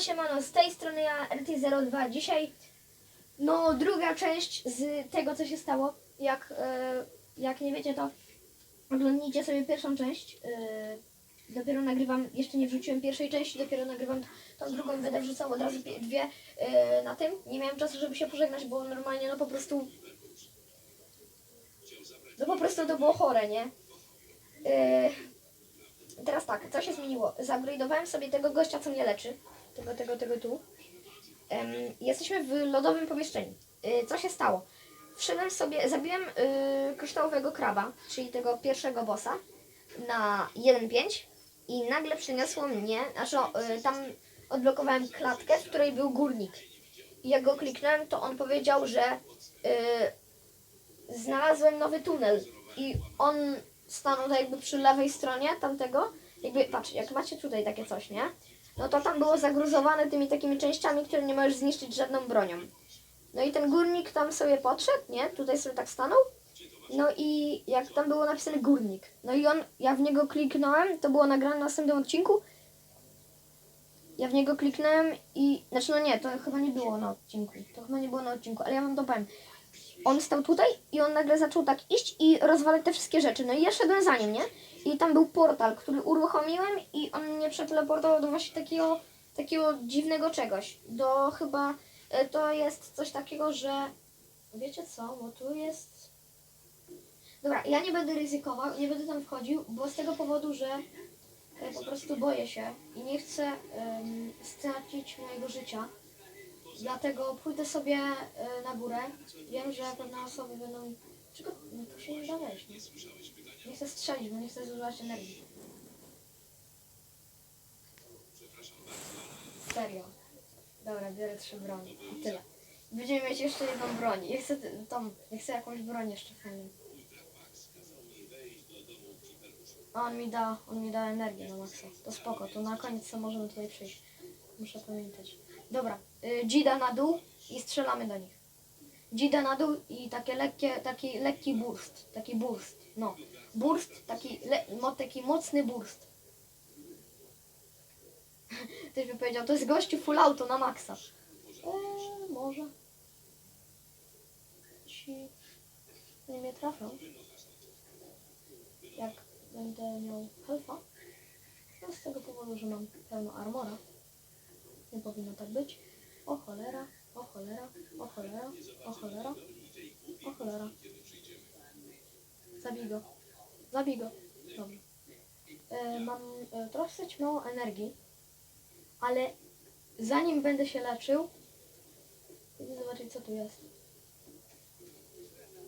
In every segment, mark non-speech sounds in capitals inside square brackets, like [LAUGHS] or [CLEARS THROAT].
Siemano, siemano, z tej strony ja RT02. Dzisiaj no druga część z tego co się stało. Jak, e, jak nie wiecie to oglądnijcie sobie pierwszą część. E, dopiero nagrywam, jeszcze nie wrzuciłem pierwszej części, dopiero nagrywam tą drugą, będę wrzucał od razu dwie e, na tym. Nie miałem czasu, żeby się pożegnać, bo normalnie no po prostu no po prostu to było chore, nie? E, Teraz tak, co się zmieniło? Zupgrade'owałem sobie tego gościa, co mnie leczy. Tego, tego, tego tu. Jesteśmy w lodowym pomieszczeniu. Y, co się stało? Wszedłem sobie, zabiłem y, kryształowego kraba, czyli tego pierwszego bossa, na 1.5 i nagle przyniosło mnie, znaczy y, tam odblokowałem klatkę, w której był górnik. I jak go kliknąłem, to on powiedział, że y, znalazłem nowy tunel i on stanął tak jakby przy lewej stronie tamtego. Jakby, patrz, jak macie tutaj takie coś, nie? No to tam było zagruzowane tymi takimi częściami, które nie możesz zniszczyć żadną bronią. No i ten górnik tam sobie podszedł, nie? Tutaj sobie tak stanął. No i jak tam było napisane górnik. No i on, ja w niego kliknąłem, to było nagrane na następnym odcinku. Ja w niego kliknąłem i, znaczy no nie, to chyba nie było na odcinku. To chyba nie było na odcinku, ale ja wam to powiem on stał tutaj i on nagle zaczął tak iść i rozwalać te wszystkie rzeczy. No i ja szedłem za nim, nie? I tam był portal, który uruchomiłem i on mnie przeteleportował do właśnie takiego, takiego dziwnego czegoś. Do chyba, e, to jest coś takiego, że wiecie co, bo tu jest... Dobra, ja nie będę ryzykował, nie będę tam wchodził, bo z tego powodu, że e, po prostu boję się i nie chcę em, stracić mojego życia. Dlatego pójdę sobie e, na górę. Wiem, że pewne osoby będą. Czego? No tu się nie da wejść. Nie, chcę strzelić, bo nie chcę zużywać energii. Serio. Dobra, biorę trzy broni. I tyle. Będziemy mieć jeszcze jedną broń. Ja chcę tą, ja chcę jakąś broń jeszcze fajną. A on mi da, on mi da energię na maksa. To spoko, to na koniec co możemy tutaj przyjść. Muszę pamiętać. Dobra, y, Dzida na dół i strzelamy do nich. Dzida na dół i takie lekkie, taki lekki burst. Taki burst, no. Burst, taki, le, taki mocny burst. [LAUGHS] Ktoś by powiedział, to jest gościu full auto na maksa. Eee, może. Ci nie mnie trafią. Jak będę miał helfa. No z tego powodu, że mam pełno armora. Nie powinno tak być. O cholera, o cholera, o cholera, o cholera, o cholera. Zabij go. Zabij go. Dobrze. E, mam e, troszkę mało energii, ale zanim będę się leczył, idę zobaczyć co tu jest.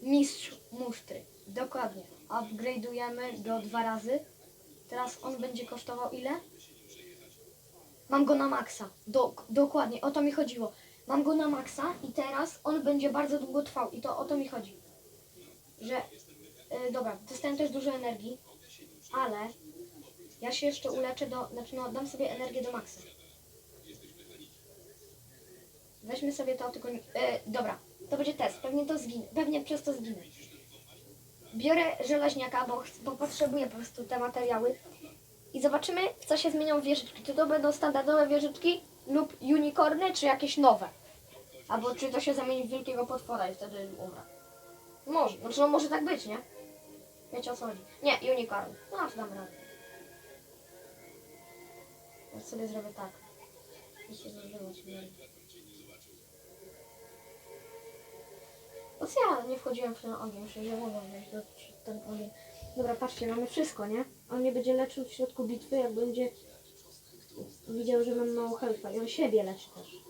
Mistrz musztry. Dokładnie. Upgrade'ujemy go dwa razy. Teraz on będzie kosztował ile? Mam go na maksa. Dok dokładnie, o to mi chodziło. Mam go na maksa i teraz on będzie bardzo długo trwał i to o to mi chodzi. Że, e, dobra, dostałem też dużo energii, ale ja się jeszcze uleczę do, znaczy no dam sobie energię do maksa. Weźmy sobie to, tylko, e, dobra, to będzie test, pewnie to zginę, pewnie przez to zginę. Biorę żelaźniaka, bo, bo potrzebuję po prostu te materiały i zobaczymy, co się zmienią wieżyczki. Czy to będą standardowe wieżyczki lub unicorny, czy jakieś nowe. Albo czy to się zamieni w wielkiego potwora i wtedy umrę. Może, znaczy no może tak być, nie? Wiecie o co chodzi. Nie, unicorn. No, to damy radę. Ja sobie zrobię tak. Zużywać energię. Po co ja nie wchodziłem w ten ogień? Przecież ja mogę wejść do ten ogień. Dobra, patrzcie, mamy wszystko, nie? On mnie będzie leczył w środku bitwy, jak będzie widział, że mam mało health'a. I on siebie leczy też.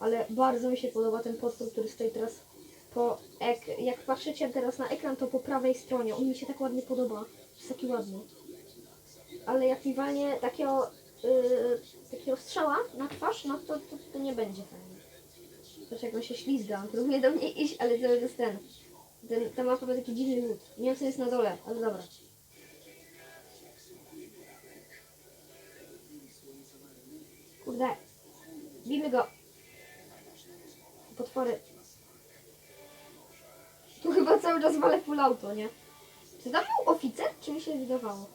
Ale bardzo mi się podoba ten potwór, który stoi teraz po ek- jak patrzycie teraz na ekran, to po prawej stronie. On mi się tak ładnie podoba. Jest taki ładny. Ale jak mi walnie takiego, yy, takiego strzała na twarz, no to, to, to nie będzie fajnie. Zobacz jak on się ślizga, on próbuje do mnie iść, ale to jest ten. Ten ta mapa ma taki dziwny lód. Nie wiem co jest na dole, ale dobra. Kurde. Bijmy go. Potwory. Tu chyba cały czas walę full auto, nie? Czy tam był oficer, czy mi się wydawało?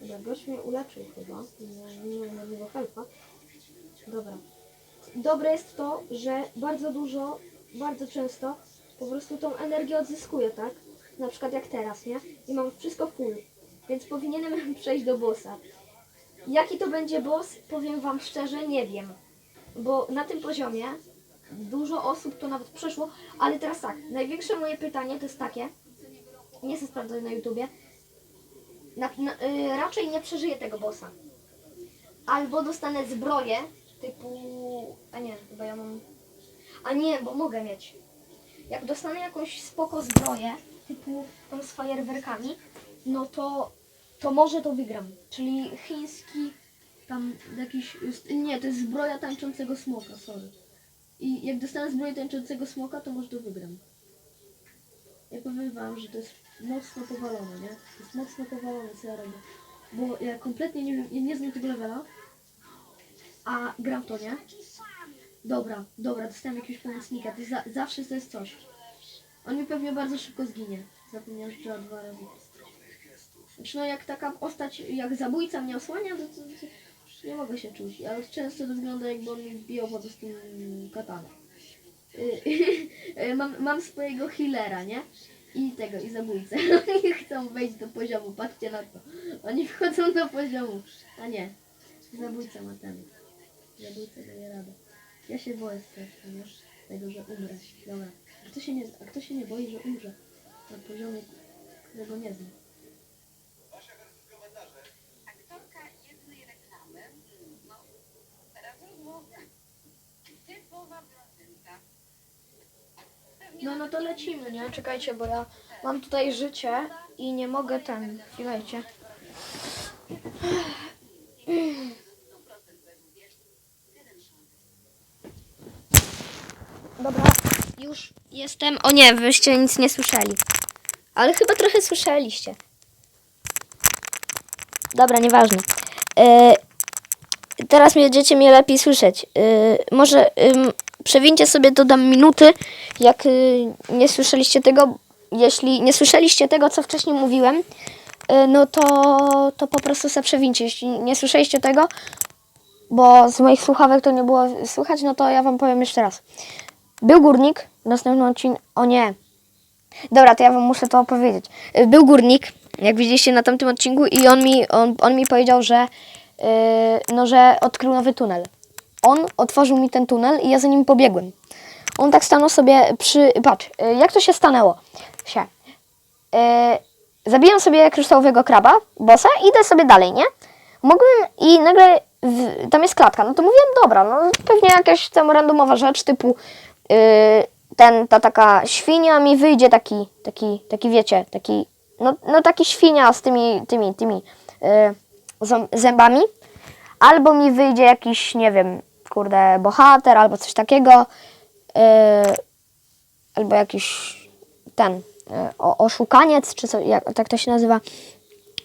Dobra, gość mnie uleczył chyba. Nie, nie mam żadnego helpa. Dobra. Dobre jest to, że bardzo dużo, bardzo często po prostu tą energię odzyskuję, tak? Na przykład jak teraz, nie? I mam wszystko full. Więc powinienem [LAUGHS] przejść do bossa. Jaki to będzie boss, powiem wam szczerze, nie wiem. Bo na tym poziomie dużo osób to nawet przeszło, ale teraz tak, największe moje pytanie to jest takie, nie chcę sprawdzać na YouTubie, na, na, y, raczej nie przeżyję tego bossa. Albo dostanę zbroję typu. A nie, chyba ja mam. A nie, bo mogę mieć. Jak dostanę jakąś spoko zbroję, typu tą z fajerwerkami, no to, to może to wygram. Czyli chiński, tam jakiś. Nie, to jest zbroja tańczącego smoka, sorry. I jak dostanę zbroję tańczącego smoka, to może to wygram. Ja powiem wam, że to jest mocno powalone, nie? To jest mocno powalone, co ja robię. Bo ja kompletnie nie wiem, ja nie znam tego levela, a gram to, nie? Dobra, dobra, dostałem jakiegoś pomocnika, to za, zawsze to jest coś. On mi pewnie bardzo szybko zginie. Zapomniałem, że trzeba dwa razy. Znaczy no jak taka postać, jak zabójca mnie osłania, to, to, to nie mogę się czuć. Ale często to wygląda jakby on mi wbijał po prostu katanę. [LAUGHS] Y, mam, mam swojego healera, nie? I tego, i zabójcę. [LAUGHS] Oni chcą wejść do poziomu, patrzcie na to. Oni wchodzą do poziomu. A nie, zabójca ma ten. Zabójca daje radę. Ja się boję strasznie, nie? Tego, że umrę. Dobra. A kto się nie, a kto się nie boi, że umrze? Na poziomie, którego nie znam. Aktorka jednej reklamy, no. Typowa blondynka. No, no to lecimy, nie? Czekajcie, bo ja mam tutaj życie i nie mogę ten. Chwilajcie. [CLEARS THROAT] Dobra, już jestem. O nie, wyście nic nie słyszeli. Ale chyba trochę słyszeliście. Dobra, nieważne. E, teraz będziecie mnie lepiej słyszeć. E, może ym, przewincie sobie, dodam minuty, jak y, nie słyszeliście tego. Jeśli nie słyszeliście tego, co wcześniej mówiłem, y, no to, to po prostu se przewincie. Jeśli nie słyszeliście tego, bo z moich słuchawek to nie było słychać, no to ja wam powiem jeszcze raz. Był górnik, w następnym odcinku... O nie. Dobra, to ja wam muszę to opowiedzieć. Był górnik, jak widzieliście na tamtym odcinku i on mi, on, on mi powiedział, że, yy, no, że odkrył nowy tunel. On otworzył mi ten tunel i ja za nim pobiegłem. On tak stanął sobie przy... Patrz, y, jak to się stanęło? Się. Yy, zabijam sobie kryształowego kraba, bossa i idę sobie dalej, nie? Mogłem i nagle w, tam jest klatka, no to mówię, dobra, no pewnie jakaś tam randomowa rzecz typu yy, ten, ta taka świnia mi wyjdzie taki, taki, taki wiecie, taki, no, no taki świnia z tymi, tymi, tymi ząb- zębami, albo mi wyjdzie jakiś, nie wiem, kurde, bohater, albo coś takiego, yy, albo jakiś ten, oszukaniec, czy co, jak, tak to się nazywa.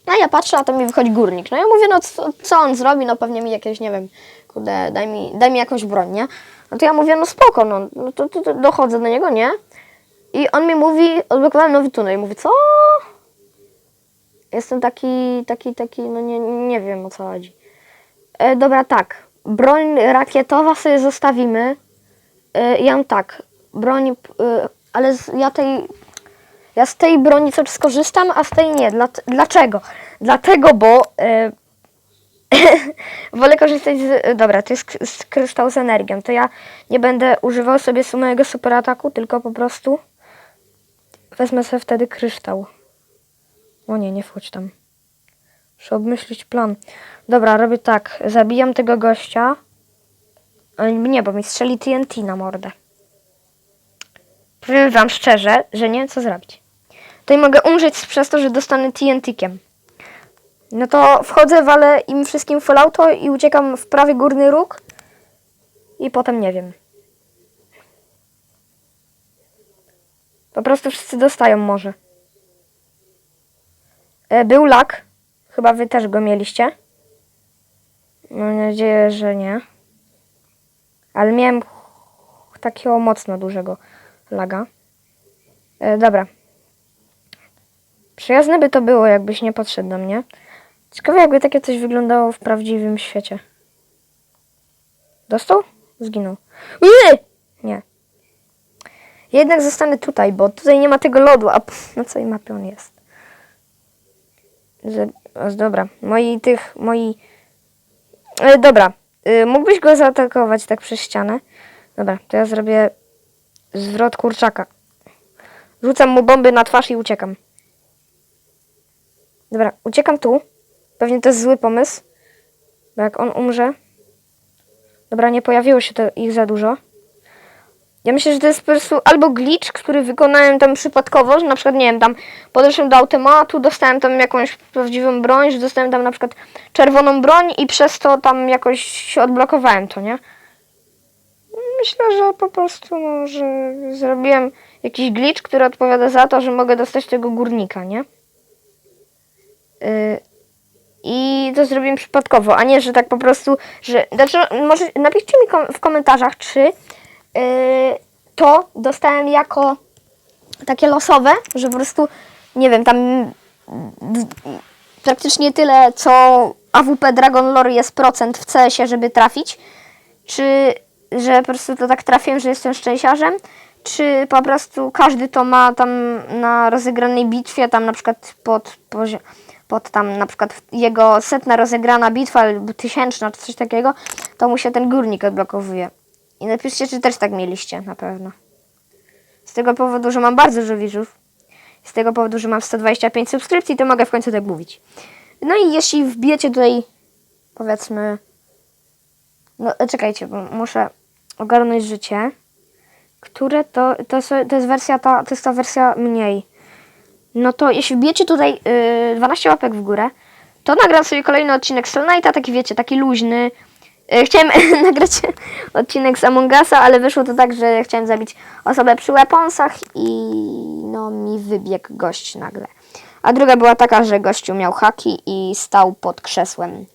No ja patrzę, a to mi wychodzi górnik. No ja mówię, no co, co on zrobi? No pewnie mi jakieś, nie wiem, kurde, daj mi, daj mi jakąś broń, nie? No to ja mówię, no spoko, no, no to, to, to dochodzę do niego, nie? I on mi mówi, odblokowałem nowy tunel. I mówi, co? Jestem taki, taki, taki, no nie, nie wiem o co chodzi. E, dobra, tak. Broń rakietowa sobie zostawimy. E, ja mam tak. Broń, e, ale z, ja tej ja z tej broni coś skorzystam, a z tej nie. Dla, dlaczego? Dlatego, bo e, [LAUGHS] wolę korzystać z... Dobra, to jest z kryształ z energią. To ja nie będę używał sobie su- mojego super ataku, tylko po prostu wezmę sobie wtedy kryształ. O nie, nie wchodź tam. Muszę obmyślić plan. Dobra, robię tak. Zabijam tego gościa. Ale nie, bo mi strzeli TNT na mordę. Powiem wam szczerze, że nie wiem co zrobić. Tutaj mogę umrzeć przez to, że dostanę TNT-kiem. No to wchodzę, walę im wszystkim full auto i uciekam w prawy górny róg. I potem nie wiem. Po prostu wszyscy dostają może. E, Był lak. Chyba wy też go mieliście. Mam nadzieję, że nie. Ale miałem takiego mocno dużego laga. E, dobra. Przyjazne by to było, jakbyś nie podszedł do mnie. Ciekawe jakby takie coś wyglądało w prawdziwym świecie. Dostał? Zginął. Nie! Nie. Jednak zostanę tutaj, bo tutaj nie ma tego lodu, a na całej mapie on jest. Że, o, dobra, moi tych, moi... E, dobra, y, mógłbyś go zaatakować tak przez ścianę? Dobra, to ja zrobię zwrot kurczaka. Rzucam mu bomby na twarz i uciekam. Dobra, uciekam tu. Pewnie to jest zły pomysł. Bo jak on umrze... Dobra, nie pojawiło się ich za dużo. Ja myślę, że to jest po prostu albo glitch, który wykonałem tam przypadkowo, że na przykład, nie wiem, tam podeszłem do automatu, dostałem tam jakąś prawdziwą broń, że dostałem tam na przykład czerwoną broń i przez to tam jakoś się odblokowałem to, nie? Myślę, że po prostu, no, że zrobiłem jakiś glitch, który odpowiada za to, że mogę dostać tego górnika, nie? I to zrobiłem przypadkowo, a nie, że tak po prostu, że... Znaczy, może napiszcie mi kom- w komentarzach, czy yy, to dostałem jako takie losowe, że po prostu, nie wiem, tam praktycznie tyle, co AWP Dragon Lore jest procent w CS-ie, żeby trafić, czy że po prostu to tak trafiłem, że jestem szczęściarzem, czy po prostu każdy to ma tam na rozegranej bitwie, tam na przykład pod, pozi- pod tam na przykład jego setna rozegrana bitwa, albo tysięczna, czy coś takiego, to mu się ten górnik odblokowuje. I napiszcie, czy też tak mieliście, na pewno. Z tego powodu, że mam bardzo dużo widzów, z tego powodu, że mam 125 subskrypcji, to mogę w końcu tak mówić. No i jeśli wbijecie tutaj, powiedzmy, no e, czekajcie, bo muszę ogarnąć życie. Które to, to, to jest wersja ta, to jest ta wersja mniej. No to jeśli wbijecie tutaj yy, 12 łapek w górę, to nagram sobie kolejny odcinek z Nighta, taki wiecie, taki luźny. Yy, chciałem [LAUGHS] nagrać odcinek z Among Usa, ale wyszło to tak, że chciałem zabić osobę przy weaponsach i no mi wybiegł gość nagle. A druga była taka, że gościu miał haki i stał pod krzesłem.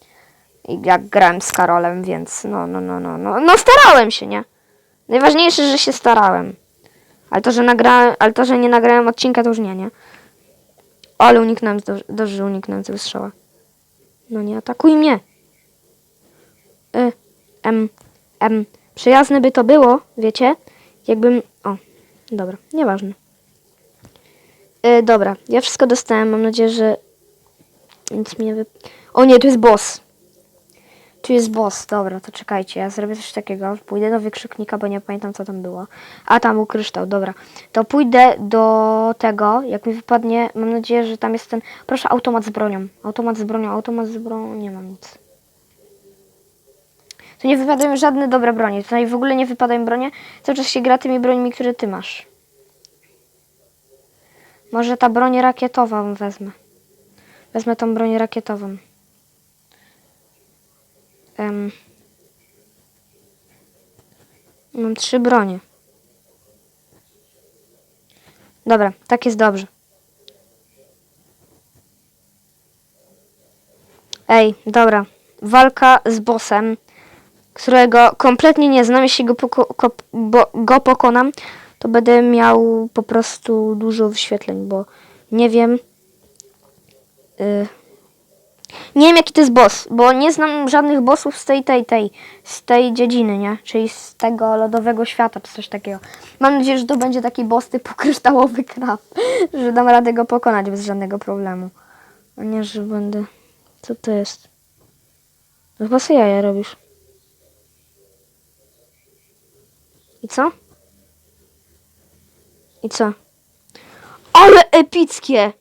Jak grałem z Karolem, więc no, no, no, no, no, no starałem się, nie? Najważniejsze, że się starałem. Ale to, że nagrałem, ale to, że nie nagrałem odcinka, to już nie, nie? Ale uniknąłem, dobrze, że uniknąłem tego strzała. No nie atakuj mnie. Y, em, em, przyjazne by to było, wiecie? Jakbym, o, dobra, nieważne. Y, dobra, ja wszystko dostałem, mam nadzieję, że nic mi nie wy... O nie, tu jest boss. Tu jest boss, dobra, to czekajcie, ja zrobię coś takiego. Pójdę do wykrzyknika, bo nie pamiętam co tam było. A tam był kryształ, dobra. To pójdę do tego, jak mi wypadnie, mam nadzieję, że tam jest ten. Proszę, automat z bronią. Automat z bronią, automat z bronią, nie mam nic. Tu nie wypadają żadne dobre bronie. Tutaj w ogóle nie wypadają bronie. Cały czas się gra tymi brońmi, które ty masz. Może ta broń rakietową wezmę. Wezmę tą broń rakietową. Em, mam trzy bronie. Dobra, tak jest dobrze. Ej, dobra. Walka z bossem, którego kompletnie nie znam. Jeśli go, poko- ko- bo, go pokonam, to będę miał po prostu dużo wyświetleń, bo nie wiem. Y, nie wiem jaki to jest boss, bo nie znam żadnych bossów z tej, tej, tej, z tej dziedziny, nie? Czyli z tego lodowego świata, czy coś takiego. Mam nadzieję, że to będzie taki boss typu [LAUGHS] kryształowy krab, że dam radę go pokonać bez żadnego problemu. A nie, że będę... Co to jest? No chyba sobie jaja robisz. I co? I co? Ale epickie!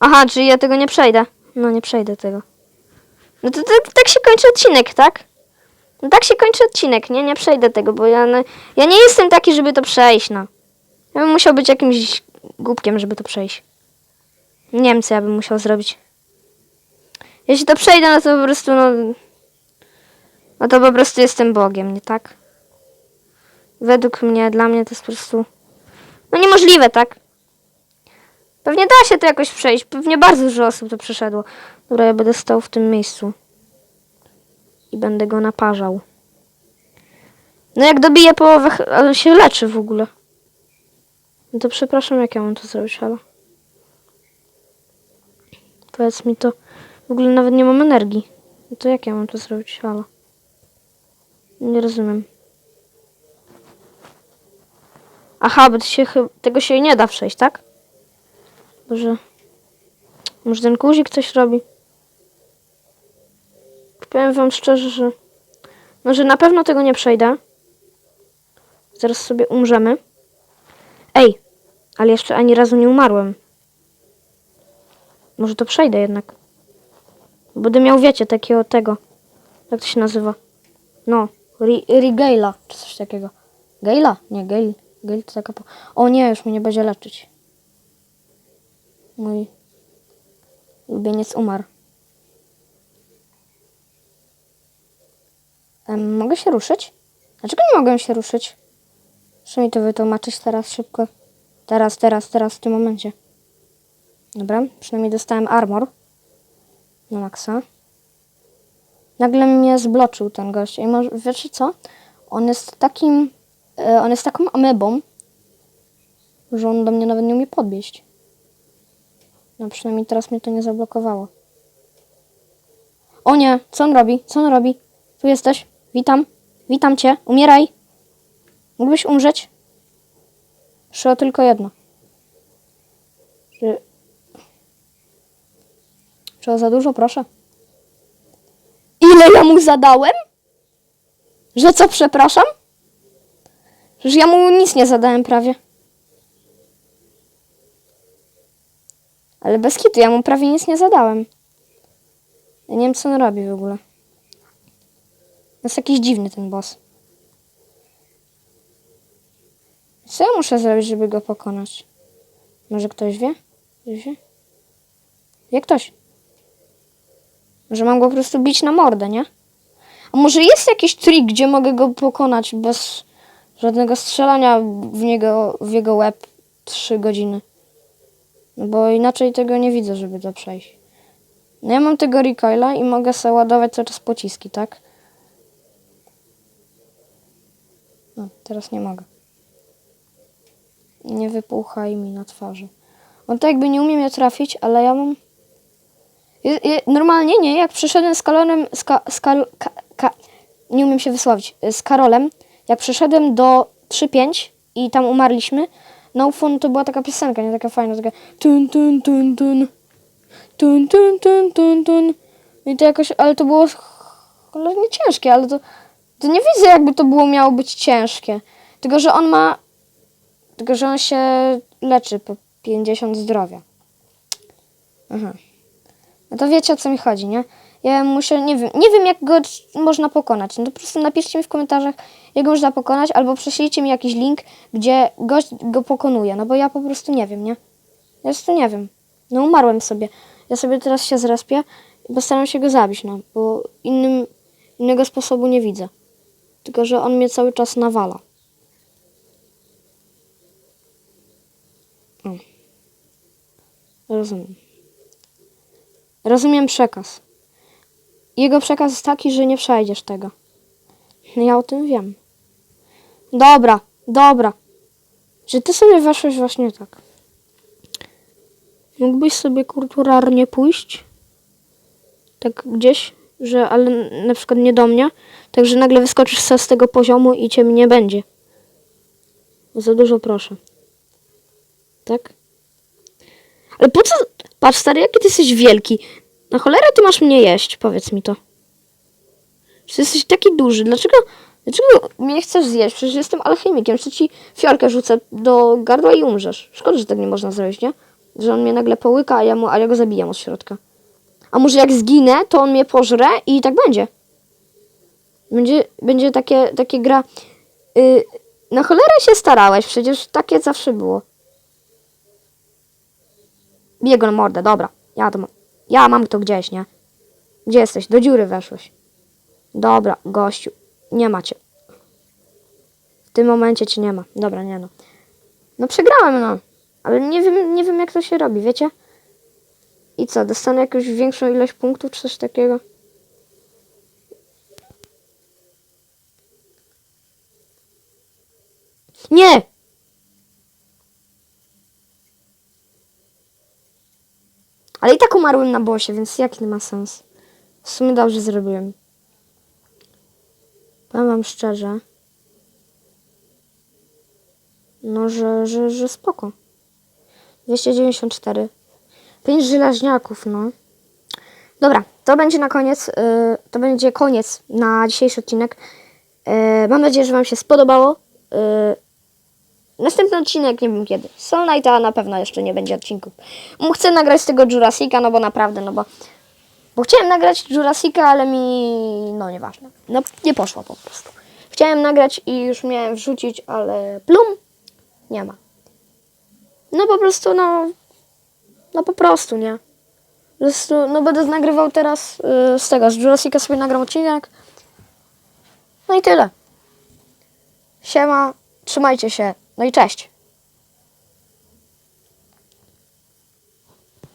Aha, czyli ja tego nie przejdę. No nie przejdę tego. No to, to, tak się kończy odcinek, tak? No tak się kończy odcinek, nie? Nie przejdę tego, bo ja, no, ja nie jestem taki, żeby to przejść, no. Ja bym musiał być jakimś głupkiem, żeby to przejść. Nie wiem, co ja bym musiał zrobić. Jeśli to przejdę, no to po prostu, no... No to po prostu jestem Bogiem, nie tak? Według mnie, dla mnie to jest po prostu... No niemożliwe, tak? Pewnie da się to jakoś przejść. Pewnie bardzo dużo osób to przeszedło. Dobra, ja będę stał w tym miejscu. I będę go naparzał. No jak dobiję połowę, ale się leczy w ogóle. No to przepraszam, jak ja mam to zrobić, ale... Powiedz mi to. W ogóle nawet nie mam energii. No to jak ja mam to zrobić? Halo. Nie rozumiem. Aha, bo się, tego się nie da przejść, tak? Boże. Może ten guzik coś robi? Powiem wam szczerze, że... No, że na pewno tego nie przejdę. Zaraz sobie umrzemy. Ej, ale jeszcze ani razu nie umarłem. Może to przejdę jednak. Będę miał, wiecie, takiego tego. Jak to się nazywa? No, Ri- Rigela, czy coś takiego. Gejla? Nie, Gale. Gale to taka po... O nie, już mnie nie będzie leczyć. Mój ulubieniec umarł. Mogę się ruszyć? Dlaczego nie mogę się ruszyć? Muszę mi to wytłumaczyć teraz szybko. Teraz, teraz, teraz, w tym momencie. Dobra, przynajmniej dostałem armor. Na maksa. Nagle mnie zbloczył ten gość. I może, wiecie co? On jest takim... E, on jest taką amebą, że on do mnie nawet nie umie podbieć. No przynajmniej teraz mnie to nie zablokowało. O nie, co on robi? Co on robi? Tu jesteś? Witam. Witam cię. Umieraj. Mógłbyś umrzeć? Proszę o tylko jedno. Czy... Czy za dużo? Proszę. Ile ja mu zadałem? Że co, przepraszam? Że ja mu nic nie zadałem prawie. Ale bez kitu, ja mu prawie nic nie zadałem. Ja nie wiem, co on robi w ogóle. Jest jakiś dziwny ten boss. Co ja muszę zrobić, żeby go pokonać? Może ktoś wie? Wie? Wie ktoś? Może mam go po prostu bić na mordę, nie? A może jest jakiś trik, gdzie mogę go pokonać bez żadnego strzelania w niego, w jego łeb 3 godziny? Bo inaczej tego nie widzę, żeby to przejść. No ja mam tego recoila i mogę sobie ładować cały czas pociski, tak? No, teraz nie mogę. Nie wypuchaj mi na twarzy. On tak jakby nie umie mnie trafić, ale ja mam... Je, je, normalnie nie, jak przyszedłem z Karolem... Z ka, z Karol, ka, ka, nie umiem się wysłowić. Z Karolem, jak przyszedłem do 3.5 i tam umarliśmy, no fun to była taka piosenka, nie taka fajna, taka tun tun tun tun tun tun tun tun tun i to jakoś, ale to było cholernie ciężkie, ale to, to nie widzę jakby to było miało być ciężkie. Tylko, że on ma tylko, że on się leczy po 50 zdrowia. Aha. No to wiecie o co mi chodzi, nie? Ja muszę, nie wiem, nie wiem jak go można pokonać. No to po prostu napiszcie mi w komentarzach, jak go można pokonać, albo prześlijcie mi jakiś link, gdzie gość go pokonuje. No bo ja po prostu nie wiem, nie? Ja po nie wiem. No umarłem sobie. Ja sobie teraz się zrespię i postaram się go zabić, no. Bo innym, innego sposobu nie widzę. Tylko, że on mnie cały czas nawala. Rozumiem. Rozumiem przekaz. Jego przekaz jest taki, że nie przejdziesz tego. No Ja o tym wiem. Dobra, dobra. Czy ty sobie weszłeś właśnie tak? Mógłbyś sobie kulturalnie pójść? Tak gdzieś, że ale na przykład nie do mnie, także nagle wyskoczysz z tego poziomu i cię nie będzie. Za dużo proszę. Tak? Ale po co? Patrz, stary, jaki ty jesteś wielki. Na cholerę ty masz mnie jeść, powiedz mi to. Czy jesteś taki duży? Dlaczego, dlaczego mnie chcesz zjeść? Przecież jestem alchemikiem. Jeszcze ci fiolkę rzucę do gardła i umrzesz. Szkoda, że tak nie można zrobić, nie? Że on mnie nagle połyka, a ja, mu, a ja go zabijam od środka. A może jak zginę, to on mnie pożre i tak będzie. Będzie, będzie takie, takie gra... Yy, na cholerę się starałeś, przecież takie zawsze było. Biję go na mordę, dobra. Ja to mam. Ja mam to gdzieś, nie? Gdzie jesteś? Do dziury weszłeś. Dobra, gościu. Nie macie. W tym momencie cię nie ma. Dobra, nie no. No przegrałem, no. Ale nie wiem, nie wiem jak to się robi, wiecie? I co, dostanę jakąś większą ilość punktów czy coś takiego? Nie! Ale i tak umarłem na bosie, więc jaki ma sens? W sumie dobrze zrobiłem. Powiem wam szczerze. No, że, że, że spoko. 294. 5 żelaźniaków, no. Dobra, to będzie na koniec. y, to będzie koniec na dzisiejszy odcinek. Y, mam nadzieję, że Wam się spodobało. Y, następny odcinek nie wiem kiedy. Soul Nighta na pewno jeszcze nie będzie odcinków. M- Chcę nagrać z tego Jurassica, no bo naprawdę, no bo. Bo chciałem nagrać Jurassica, ale mi. No nieważne. No nie poszło po prostu. Chciałem nagrać i już miałem wrzucić, ale plum nie ma. No po prostu, no. No po prostu, nie? Po prostu, no będę nagrywał teraz y, z tego, z Jurassica sobie nagram odcinek. No i tyle. Siema, trzymajcie się, no i cześć.